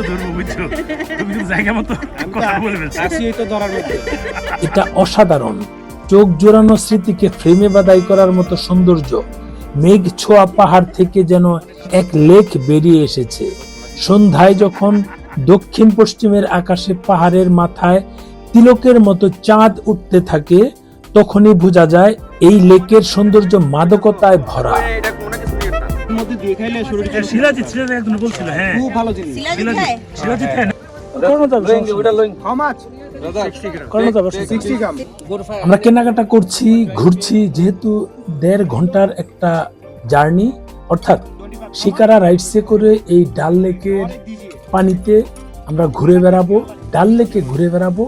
তো ধরবো বুঝছ তুমি কিন্তু জায়গা মতো কথা বলে ফেলছো। আসি তো ধরার মধ্যে। এটা অসাধারণ। চোখ জোড়ানো স্মৃতিকে ফ্রেমে বাদাই করার মতো সৌন্দর্য। মেঘ ছোঁয়া পাহাড় থেকে যেন এক লেক বেরিয়ে এসেছে। সন্ধ্যায় যখন দক্ষিণ পশ্চিমের আকাশে পাহাড়ের মাথায় তিলকের মতো চাঁদ উঠতে থাকে তখনই বোঝা যায় এই লেকের সৌন্দর্য মাদকতায় ভরা। মধ্যে দিয়ে খাইলে শরীরে হ্যাঁ, একজন বলছিল হ্যাঁ। খুব ভালো জিনিস। সিরাজিৎ সিরাজিৎ হ্যাঁ। হাউ মাচ করানো যাবে, 60 গ্রাম আমরা কেনাকাটা করছি ঘুরছি যেহেতু দেড় ঘণ্টার একটা জার্নি অর্থাৎ শিকারা রাইডসে করে এই ডাল লেকের পানিতে আমরা ঘুরে বেড়াবো ডাল লেকে ঘুরে বেড়াবো।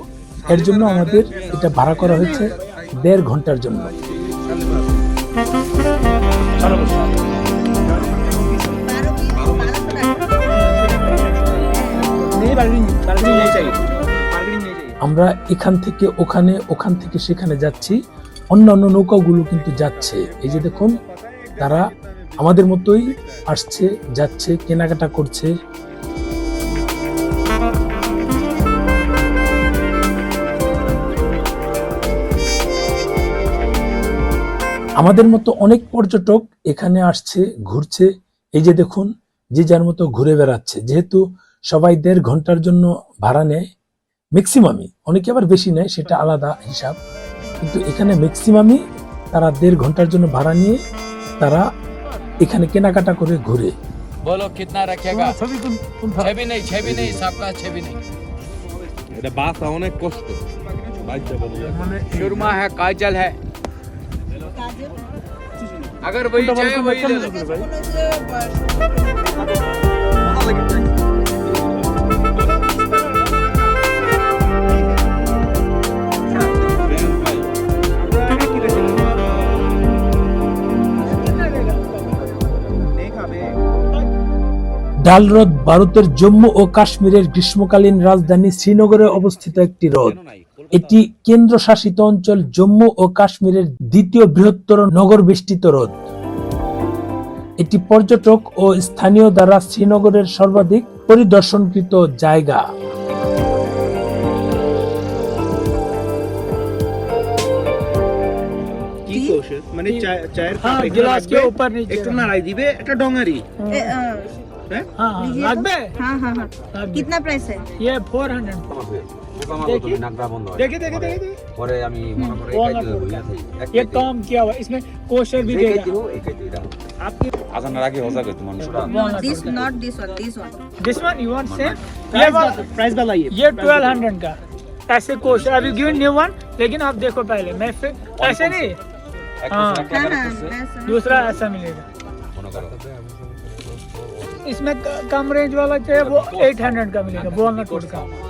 এর জন্য আমাদের এটা ভাড়া করা হয়েছে দেড় ঘণ্টার জন্য। আমরা এখান থেকে ওখানে, ওখান থেকে সেখানে যাচ্ছি। অন্যান্য নৌকাগুলো কিন্তু যাচ্ছে। এই যে দেখুন, তারা আমাদের মতোই আসছে, যাচ্ছে, কেনাকাটা করছে। আমাদের মতো অনেক পর্যটক এখানে আসছে, ঘুরছে। এই যে দেখুন, যে যার মতো ঘুরে বেড়াচ্ছে। যেহেতু সবাই দেড় ঘন্টার জন্য ভাড়া নেয় ম্যাক্সিমামই অনেকে আবার বেশি নেয় সেটা আলাদা হিসাব কিন্তু এখানে ম্যাক্সিমামই তারা দেড় ঘন্টার জন্য ভাড়া নিয়ে তারা এখানে কেনাকাটা করে ঘুরে बोलो कितना रखेगा ছবি কোন কোন छह भी नहीं छह भी नहीं सबका छह भी नहीं এটা বাসা অনেক কষ্ট বাইকটা বদলে মানে सुरमा है काजल है अगर वही चाहिए वही ले लो ডাল হ্রদ ভারতের জম্মু ও কাশ্মীরের গ্রীষ্মকালীন রাজধানী শ্রীনগরে অবস্থিত একটি হ্রদ এটি কেন্দ্রশাসিত অঞ্চল জম্মু ও কাশ্মীরের দ্বিতীয় বৃহত্তর নগর বেষ্টিত হ্রদ এটি পর্যটক ও স্থানীয় দ্বারা শ্রীনগরের সর্বাধিক পরিদর্শনকৃত জায়গা। মানে চায়ের কাপ একটু নাড়াই দিবে একটা ডঙ্গারি हाँ हाँ लीजिए लाख तो। में हाँ हाँ हाँ कितना प्राइस है ये फोर हंड्रेड देखिए देखिए देखिए देखिए পরে আমি মনে করে ও একাই আমার দিলে বলবে। হয়ে যায়। এক ये কেজি। काम किया हुआ इसमें कोशर भी একাই देगा দিব, একাই দিয়ে দাও। आपकी আজানের আগে হয়ে তোমার মানুষটা this not this one this one this one you want same ये प्राइस वाला बता- प्राइस बताइए ये ट्वेल्व हंड्रेड का ऐसे कोशर अभी गिवन न्यू वन लेकिन आप देखो पहले मैं फिर ऐसे नहीं এক हाँ। বছর একটা हाँ করে हाँ করছে, मैं समझ- दूसरा ऐसा मिलेगा মনে করো। इसमें कम रेंज वाला चाहिए वो एट हंड्रेड का मिलेगा वॉलनट वुड का।